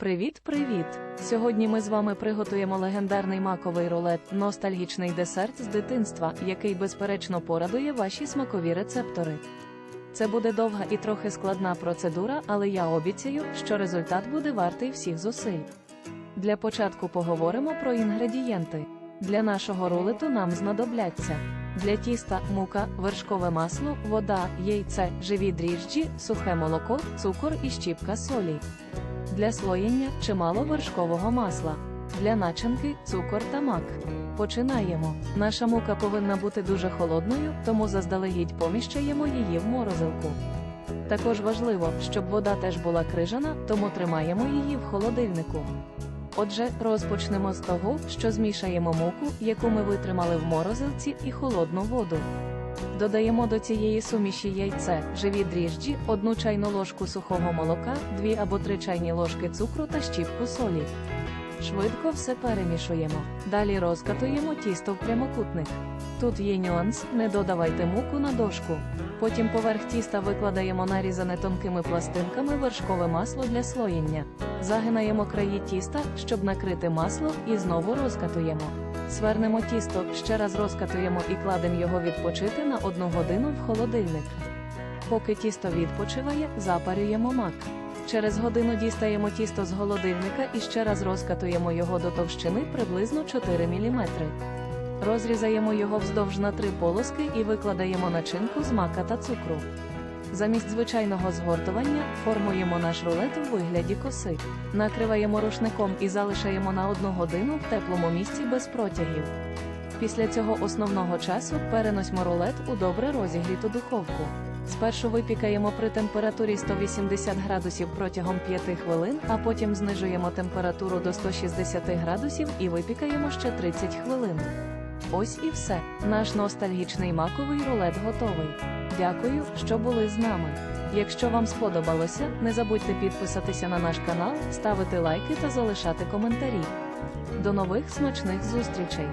Привіт-привіт! Сьогодні ми з вами приготуємо легендарний маковий рулет, ностальгічний десерт з дитинства, який безперечно порадує ваші смакові рецептори. Це буде довга і трохи складна процедура, але я обіцяю, що результат буде вартий всіх зусиль. Для початку поговоримо про інгредієнти. Для нашого рулету нам знадобляться для тіста мука, вершкове масло, вода, яйце, живі дріжджі, сухе молоко, цукор і щіпка солі. Для слоєння чимало вершкового масла. Для начинки цукор та мак. Починаємо. Наша мука повинна бути дуже холодною, тому заздалегідь поміщаємо її в морозилку. Також важливо, щоб вода теж була крижана, тому тримаємо її в холодильнику. Отже, розпочнемо з того, що змішаємо муку, яку ми витримали в морозилці, і холодну воду. Додаємо до цієї суміші яйце, живі дріжджі, одну чайну ложку сухого молока, дві або три чайні ложки цукру та щіпку солі. Швидко все перемішуємо. Далі розкатуємо тісто в прямокутник. Тут є нюанс, не додавайте муку на дошку. Потім поверх тіста викладаємо нарізане тонкими пластинками вершкове масло для слоєння. Загинаємо краї тіста, щоб накрити масло, і знову розкатуємо. Свернемо тісто, ще раз розкатуємо і кладемо його відпочити на одну годину в холодильник. Поки тісто відпочиває, запарюємо мак. Через годину дістаємо тісто з холодильника і ще раз розкатуємо його до товщини приблизно 4 мм. Розрізаємо його вздовж на три полоски і викладаємо начинку з мака та цукру. Замість звичайного згортування формуємо наш рулет у вигляді коси. Накриваємо рушником і залишаємо на одну годину в теплому місці без протягів. Після цього основного часу переносьмо рулет у добре розігріту духовку. Спершу випікаємо при температурі 180 градусів протягом 5 хвилин, а потім знижуємо температуру до 160 градусів і випікаємо ще 30 хвилин. Ось і все. Наш ностальгічний маковий рулет готовий. Дякую, що були з нами. Якщо вам сподобалося, не забудьте підписатися на наш канал, ставити лайки та залишати коментарі. До нових смачних зустрічей!